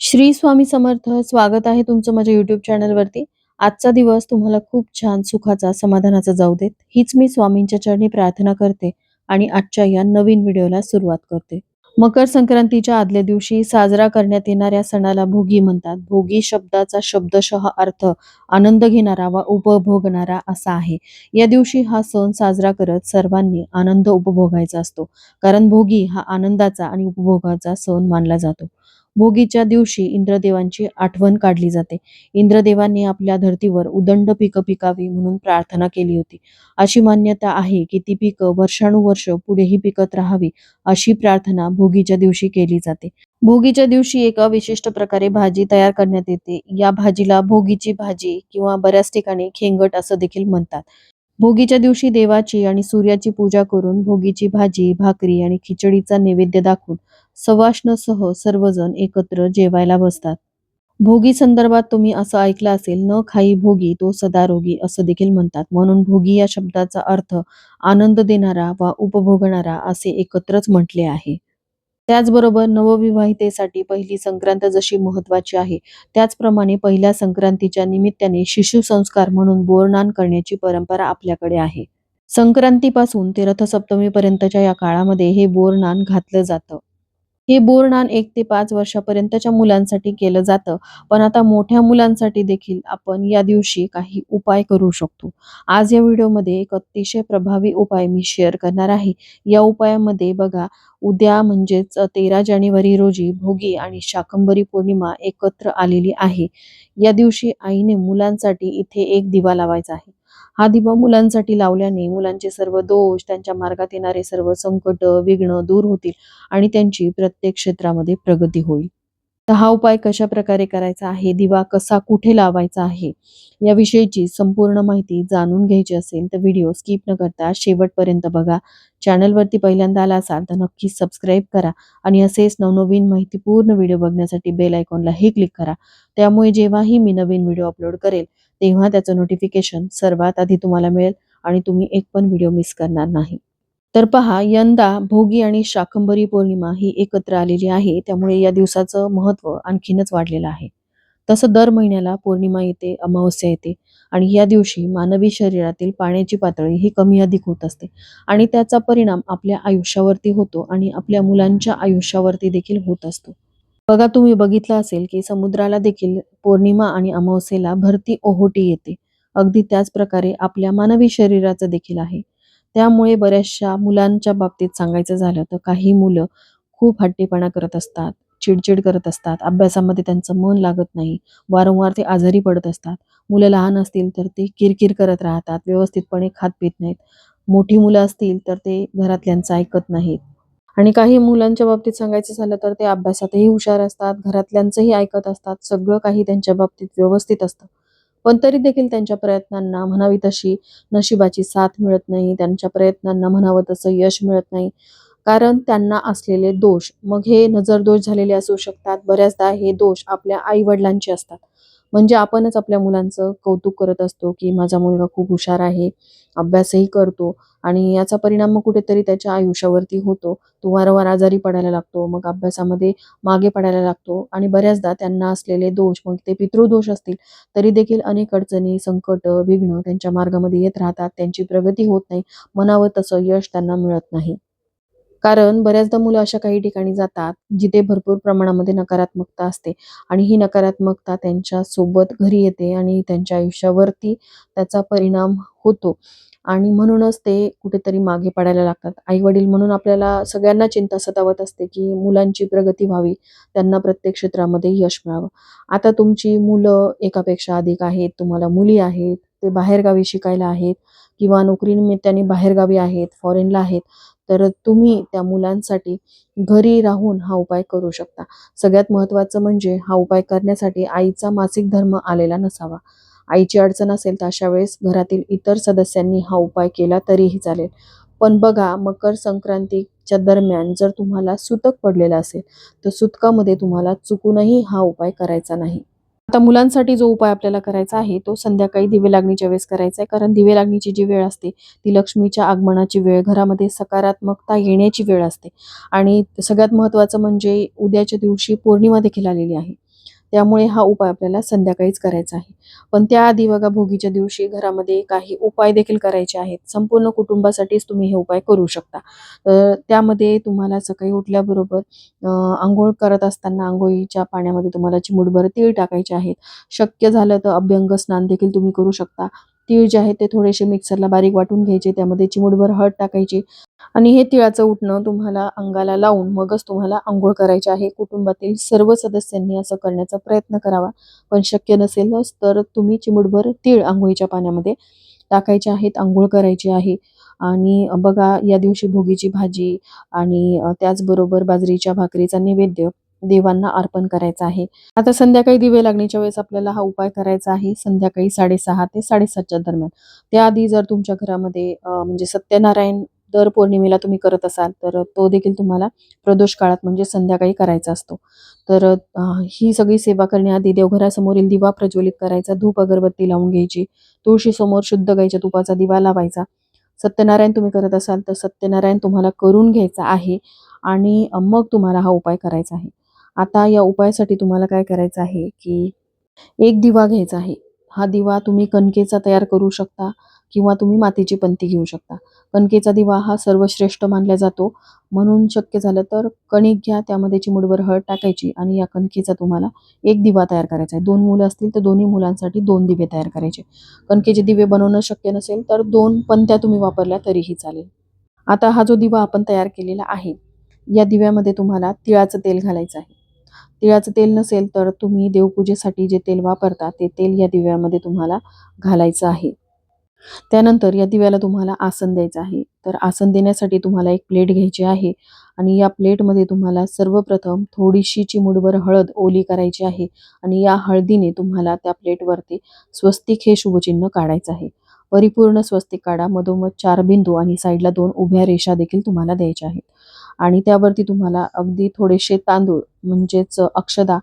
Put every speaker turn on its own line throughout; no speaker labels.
श्री स्वामी समर्थ स्वागत आहे तुमचं माझ्या युट्यूब चॅनलवरती आजचा दिवस तुम्हाला खूप छान सुखाचा समाधानाचा जाऊ देत. हीच मी स्वामींच्या चरणी प्रार्थना करते आणि आजच्या या नवीन व्हिडिओला सुरुवात करते. मकर संक्रांतीच्या आदल्या दिवशी साजरा करण्यात येणाऱ्या सणाला भोगी म्हणतात. भोगी शब्दाचा शब्दशः अर्थ आनंद घेणारा वा उपभोगणारा असा आहे. या दिवशी हा सण साजरा करत सर्वांनी आनंद उपभोगायचा असतो. कारण भोगी हा आनंदाचा आणि उपभोगाचा सण मानला जातो. भोगीच्या दिवशी इंद्रदेवांची आठवण काढली जाते. इंद्रदेवांनी आपल्या धर्तीवर उदंड पिकं पिकावी म्हणून प्रार्थना केली होती. अशी मान्यता आहे की ती पिकं वर्षानुवर्ष पुढेही पिकत राहावी अशी प्रार्थना भोगीच्या दिवशी केली जाते. भोगीच्या दिवशी एका विशिष्ट प्रकारे भाजी तयार करण्यात येते. या भाजीला भोगीची भाजी किंवा बऱ्याच ठिकाणी खेंगट असं देखील म्हणतात. भोगीच्या दिवशी देवाची आणि सूर्याची पूजा करून भोगीची भाजी भाकरी आणि खिचडीचा नैवेद्य दाखवून सवाष्णसह सर्वजण एकत्र जेवायला बसतात. भोगी संदर्भात तुम्ही असं ऐकलं असेल न खाई भोगी तो सदारोगी असं देखील म्हणतात. म्हणून भोगी या शब्दाचा अर्थ आनंद देणारा वा उपभोगणारा असे एकत्रच म्हटले आहे. त्याचबरोबर नवविवाहितेसाठी पहिली संक्रांत जशी महत्वाची आहे त्याचप्रमाणे पहिल्या संक्रांतीच्या निमित्ताने शिशु संस्कार म्हणून बोरनान करण्याची परंपरा आपल्याकडे आहे. संक्रांतीपासून ते रथसप्तमीपर्यंतच्या या काळामध्ये हे बोरनान घातलं जातं. हे बोरनान एक ते पाच वर्षापर्यंतच्या मुलांसाठी केलं जातं. पण आता मोठ्या मुलांसाठी देखील आपण या दिवशी काही उपाय करू शकतो. आज या व्हिडिओमध्ये एक अतिशय प्रभावी उपाय मी शेअर करणार आहे. या उपायामध्ये बघा उद्या म्हणजेच तेरा जानेवारी रोजी भोगी आणि शाकंभरी पौर्णिमा एकत्र आलेली आहे. या दिवशी आईने मुलांसाठी इथे एक दिवा लावायचा आहे. हा दिवा मुलांसाठी लावल्याने मुलांचे सर्व दोष त्यांच्या मार्गात येणारे सर्व संकट विघ्न दूर होतील आणि त्यांची प्रत्येक क्षेत्रामध्ये प्रगती होईल. तर हा उपाय कशा प्रकारे करायचा आहे? दिवा कसा कुठे लावायचा आहे? याविषयीची संपूर्ण माहिती जाणून घ्यायची असेल तर व्हिडिओ स्किप न करता शेवटपर्यंत बघा. चॅनलवरती पहिल्यांदा आला असाल तर नक्की सबस्क्राईब करा आणि असेच नवनवीन माहितीपूर्ण व्हिडिओ बघण्यासाठी बेल आयकॉनलाही क्लिक करा. त्यामुळे जेव्हाही मी नवीन व्हिडिओ अपलोड करेल तेव्हा त्याचं नोटिफिकेशन सर्वात आधी तुम्हाला मिळेल आणि तुम्ही एक पण व्हिडिओ मिस करणार नाही. तर पहा यंदा भोगी आणि शाकंभरी पौर्णिमा ही एकत्र आलेली आहे त्यामुळे या दिवसाचं महत्त्व आणखीनच वाढलेलं आहे. तसं दर महिन्याला पौर्णिमा येते अमावस्या येते आणि या दिवशी मानवी शरीरातील पाण्याची पातळी ही कमी अधिक होत असते आणि त्याचा परिणाम आपल्या आयुष्यावरती होतो आणि आपल्या मुलांच्या आयुष्यावरती देखील होत असतो. बघा तुम्ही बघितलं असेल की समुद्राला देखील पौर्णिमा आणि अमावस्येला भरती ओहोटी येते. अगदी त्याच प्रकारे आपल्या मानवी शरीराचं देखील आहे. त्यामुळे बऱ्याचशा मुलांच्या बाबतीत सांगायचं झालं तर काही मुलं खूप हट्टीपणा करत असतात चिडचिड करत असतात अभ्यासामध्ये त्यांचं मन लागत नाही वारंवार ते आजारी पडत असतात. मुलं लहान असतील तर ते किरकिर करत राहतात व्यवस्थितपणे खात पित नाहीत. मोठी मुलं असतील तर ते घरातल्यांचं ऐकत नाहीत. आणि काही मुलांच्या बाबतीत सांगायचं झालं तर ते अभ्यासातही हुशार असतात घरातल्यांचंही ऐकत असतात सगळं काही त्यांच्या बाबतीत व्यवस्थित असतं. पण तरी देखील त्यांच्या प्रयत्नांना म्हणावी तशी नशिबाची साथ मिळत नाही त्यांच्या प्रयत्नांना म्हणावं तसं यश मिळत नाही. कारण त्यांना असलेले दोष मग हे नजर दोष झालेले असू शकतात. बऱ्याचदा हे दोष आपल्या आई वडिलांचे असतात. म्हणजे आपणच आपल्या मुलांचं कौतुक करत असतो की माझा मुलगा खूप हुशार आहे अभ्यासही करतो आणि याचा परिणाम मग कुठेतरी त्याच्या आयुष्यावरती होतो. तो वारंवार आजारी पडायला लागतो मग अभ्यासामध्ये मागे पडायला लागतो आणि बऱ्याचदा त्यांना असलेले दोष मग ते पितृदोष असतील तरी देखील अनेक अडचणी संकट विघ्न त्यांच्या मार्गामध्ये येत राहतात. त्यांची प्रगती होत नाही. म्हणावं तसं यश त्यांना मिळत नाही. कारण बऱ्याचदा मुलं अशा काही ठिकाणी जातात जिथे भरपूर प्रमाणामध्ये नकारात्मकता असते आणि ही नकारात्मकता त्यांच्यासोबत घरी येते आणि त्यांच्या आयुष्यावरती त्याचा परिणाम होतो. आणि म्हणूनच ते कुठेतरी मागे पडायला लागतात. आई वडील म्हणून आपल्याला सगळ्यांना चिंता सतावत असते की मुलांची प्रगती व्हावी त्यांना प्रत्येक क्षेत्रामध्ये यश मिळावं. आता तुमची मुलं एकापेक्षा अधिक आहेत तुम्हाला मुली आहेत ते बाहेरगावी शिकायला आहेत किंवा नोकरीनिमित्ताने बाहेरगावी आहेत फॉरेनला आहेत तर तुम्ही त्या मुलांसाठी घरी राहून हा उपाय करू शकता. सगळ्यात महत्त्वाचं म्हणजे हा उपाय करण्यासाठी आईचा मासिक धर्म आलेला नसावा. आईची अडचण असेल तर अशा वेळेस घरातील इतर सदस्यांनी हा उपाय केला तरीही चालेल. पण बघा मकर संक्रांतीच्या दरम्यान जर तुम्हाला सुतक पडलेलं असेल तर सुतकामध्ये तुम्हाला चुकूनही हा उपाय करायचा नाही. आता मुलांसाठी जो उपाय आपल्याला करायचा आहे तो संध्याकाळी दिवे लागणीच्या वेळेस करायचा आहे. कारण दिवे लागणीची जी वेळ असते ती लक्ष्मीच्या आगमनाची वेळ घरामध्ये सकारात्मकता येण्याची वेळ असते. आणि सगळ्यात महत्त्वाचं म्हणजे उद्याच्या दिवशी पौर्णिमा देखील आलेली आहे. त्यामुळे हा उपाय आपल्याला संध्याकाळीच करायचा आहे. पण त्याआधी बघा भोगीच्या दिवशी घरामध्ये काही उपाय देखील करायचे आहेत. संपूर्ण कुटुंबासाठीच तुम्ही हे उपाय करू शकता. तर त्यामध्ये तुम्हाला सकाळी उठल्याबरोबर आंघोळ करत असताना आंघोळीच्या पाण्यामध्ये तुम्हाला चिमुटभर तीळ टाकायचे आहेत. शक्य झालं तर अभ्यंग स्नान देखील तुम्ही करू शकता. तीळ जे आहे ते थोडेसे मिक्सरला बारीक वाटून घ्यायचे त्यामध्ये चिमूटभर हळद टाकायची आणि हे तिळाचं उठणं तुम्हाला अंगाला लावून मगच तुम्हाला आंघोळ करायची आहे. कुटुंबातील सर्व सदस्यांनी असं करण्याचा प्रयत्न करावा. पण शक्य नसेलच तर तुम्ही चिमूटभर तीळ आंघोळीच्या पाण्यामध्ये टाकायचे आहेत आंघोळ करायची आहे. आणि बघा या दिवशी भोगीची भाजी आणि त्याचबरोबर बाजरीच्या भाकरीचा नैवेद्य देवांना अर्पण करायचा आहे. आता संध्याकाळी दिवे लागण्याच्या वेळेस आपल्याला हा उपाय करायचा आहे. संध्याकाळी साडेसहा ते साडेसातच्या दरम्यान. त्याआधी जर तुमच्या घरामध्ये म्हणजे सत्यनारायण दर पौर्णिमेला तुम्ही करत असाल तर तो देखील तुम्हाला प्रदोष काळात म्हणजे संध्याकाळी करायचा असतो. तर ही सगळी सेवा करण्याआधी देवघरासमोरील दिवा प्रज्वलित करायचा धूप अगरबत्ती लावून घ्यायची तुळशीसमोर शुद्ध गाईच्या तुपाचा दिवा लावायचा. सत्यनारायण तुम्ही करत असाल तर सत्यनारायण तुम्हाला करून घ्यायचा आहे आणि मग तुम्हाला हा उपाय करायचा आहे. आता या उपायासाठी तुम्हाला काय करायचं आहे की एक दिवा घ्यायचा आहे. हा दिवा तुम्ही कणकेचा तयार करू शकता किंवा तुम्ही मातीची पंती घेऊ शकता. कणकेचा दिवा हा सर्वश्रेष्ठ मानला जातो. म्हणून शक्य झालं तर कणिक घ्या त्यामध्ये चिमुडभर हळद टाकायची आणि या कणकेचा तुम्हाला एक दिवा तयार करायचा आहे. दोन मुलं असतील तर दोन्ही मुलांसाठी दोन दिवे तयार करायचे. कणकेचे दिवे बनवणं शक्य नसेल तर दोन पंत्या तुम्ही वापरल्या तरीही चालेल. आता हा जो दिवा आपण तयार केलेला आहे या दिव्यामध्ये तुम्हाला तिळाचं तेल घालायचं आहे. तिळाचं तेल नसेल तर तुम्ही देवपूजेसाठी जे तेल वापरता ते तेल या दिव्यामध्ये तुम्हाला घालायचं आहे. त्यानंतर या दिव्याला तुम्हाला आसन द्यायचं आहे. तर आसन देण्यासाठी तुम्हाला एक प्लेट घ्यायची आहे आणि या प्लेटमध्ये तुम्हाला सर्वप्रथम थोडीशी चिमुडभर हळद ओली करायची आहे आणि या हळदीने तुम्हाला त्या प्लेटवरती स्वस्तिक हे शुभचिन्ह काढायचं आहे. परिपूर्ण स्वस्तिक काढा मधोमध चार बिंदू आणि साईडला दोन उभ्या रेषा देखील तुम्हाला द्यायच्या आहेत. आणि त्यावरती तुम्हाला अगदी थोडेसे तांदूळ म्हणजेच अक्षदा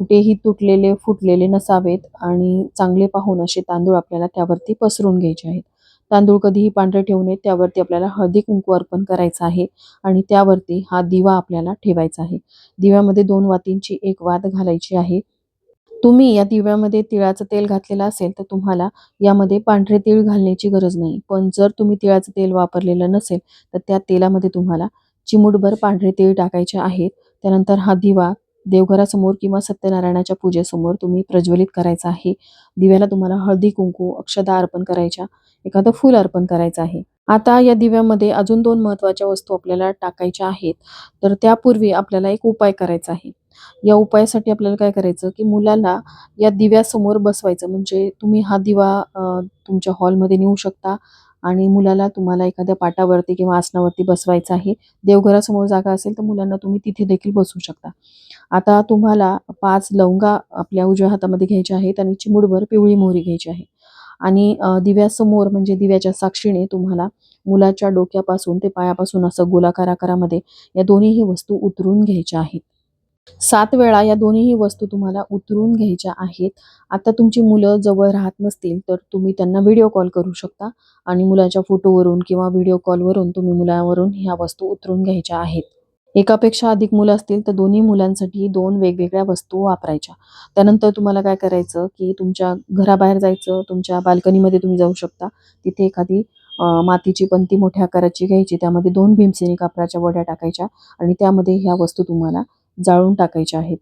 कुठेही तुटलेले फुटलेले नसावेत आणि चांगले पाहून असे तांदूळ आपल्याला त्यावरती पसरून घ्यायचे आहेत. तांदूळ कधीही पांढरे ठेवू नयेत त्यावरती आपल्याला हळदी कुंकू अर्पण करायचं आहे आणि त्यावरती हा दिवा आपल्याला ठेवायचा आहे. दिव्यामध्ये दोन वातींची एक वात घालायची आहे. तुम्ही या दिव्यामध्ये तिळाचं तेल घातलेलं असेल तर तुम्हाला यामध्ये पांढरे तीळ घालण्याची गरज नाही. पण जर तुम्ही तिळाचं तेल वापरलेलं नसेल तर त्या तेलामध्ये तुम्हाला चिमूटभर पांढरे तीळ टाकायचे आहेत. त्यानंतर हा दिवा देवघरासमोर किंवा सत्यनारायणाच्या पूजेसमोर तुम्ही प्रज्वलित करायचा आहे. दिव्याला तुम्हाला हळदी कुंकू अक्षदा अर्पण करायच्या एखादं फूल अर्पण करायचं आहे. आता या दिव्यामध्ये अजून दोन महत्त्वाच्या वस्तू आपल्याला टाकायच्या आहेत. तर त्यापूर्वी आपल्याला एक उपाय करायचा आहे. या उपायासाठी आपल्याला काय करायचं की मुलाला या दिव्यासमोर बसवायचं. म्हणजे तुम्ही हा दिवा तुमच्या हॉलमध्ये नेऊ शकता. आणि मुलाला तुम्हाला एखाद्या पाटावरती किंवा आसनावरती बसवायचं आहे देवघरासमोर जागा असेल तर मुलांना तुम्ही तिथे देखील बसवू शकता. आता तुम्हाला पाच लवंगा आपल्या उजव्या हातामध्ये घ्यायच्या आहेत आणि चिमुडभर पिवळी मोहरी घ्यायची आहे. आणि दिव्यासमोर म्हणजे दिव्याच्या साक्षीने तुम्हाला मुलाच्या डोक्यापासून ते पायापासून असं गोलाकार आकारामध्ये या दोन्हीही वस्तू उतरून घ्यायच्या आहेत. सात वेळा या दोन्हीही वस्तू तुम्हाला उतरून घ्यायच्या आहेत. आता तुमची मुलं जवळ राहत नसतील तर तुम्ही त्यांना व्हिडिओ कॉल करू शकता आणि मुलाच्या फोटोवरून किंवा व्हिडिओ कॉलवरून तुम्ही मुलावरून ह्या वस्तू उतरून घ्यायच्या आहेत. एकापेक्षा अधिक मुलं असतील तर दोन्ही मुलांसाठी दोन वेगवेगळ्या वस्तू वापरायच्या. त्यानंतर तुम्हाला काय करायचं की तुमच्या घराबाहेर जायचं तुमच्या बाल्कनीमध्ये तुम्ही जाऊ शकता. तिथे एखादी मातीची पंती मोठ्या आकाराची घ्यायची त्यामध्ये दोन भीमसेनी कापराच्या वड्या टाकायच्या आणि त्यामध्ये ह्या वस्तू तुम्हाला जाळून टाकायच्या आहेत.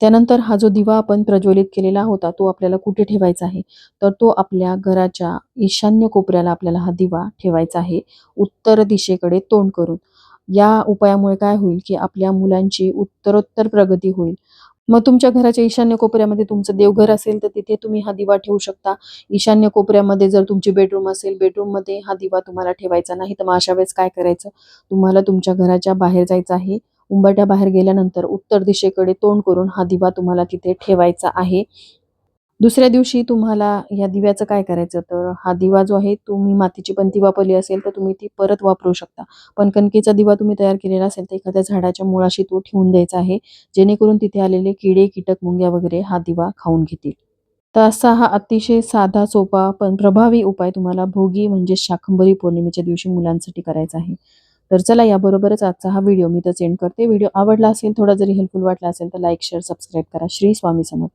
त्यानंतर हा जो दिवा आपण प्रज्वलित केलेला होता तो आपल्याला कुठे ठेवायचा आहे? तर तो आपल्या घराच्या ईशान्य कोपऱ्याला आपल्याला हा दिवा ठेवायचा आहे उत्तर दिशेकडे तोंड करून. या उपायामुळे काय होईल की आपल्या मुलांची उत्तरोत्तर प्रगती होईल. मग तुमच्या घराच्या ईशान्य कोपऱ्यामध्ये तुमचं देवघर असेल तर तिथे तुम्ही हा दिवा ठेवू शकता. ईशान्य कोपऱ्यामध्ये जर तुमची बेडरूम असेल बेडरूममध्ये हा दिवा तुम्हाला ठेवायचा नाही तर मग अशा वेळेस काय करायचं? तुम्हाला तुमच्या घराच्या बाहेर जायचं आहे. उंबरठ्या बाहेर गेल्यानंतर उत्तर दिशेकडे तोंड करून हा दिवा तुम्हाला तिथे ठेवायचा आहे. दुसऱ्या दिवशी तुम्हाला या दिव्याचं काय करायचं? तर हा दिवा जो आहे तुम्ही मातीची पंती वापरली असेल तर तुम्ही ती परत वापरू शकता. पण कणकेचा दिवा तुम्ही तयार केलेला असेल तर एखाद्या झाडाच्या मुळाशी तो ठेवून द्यायचा आहे. जेणेकरून तिथे आलेले किडे कीटक मुंग्या वगैरे हा दिवा खाऊन घेतील. तर असा हा अतिशय साधा सोपा पण प्रभावी उपाय तुम्हाला भोगी म्हणजे शाकंभरी पौर्णिमेच्या दिवशी मुलांसाठी करायचा आहे. तर चला याबरोबरच आजचा हा व्हिडिओ मी तर सेंड करते. व्हिडिओ आवडला असेल थोडा जरी हेल्पफुल वाटला असेल तर लाईक शेअर सबस्क्राईब करा. श्री स्वामी समर्थ.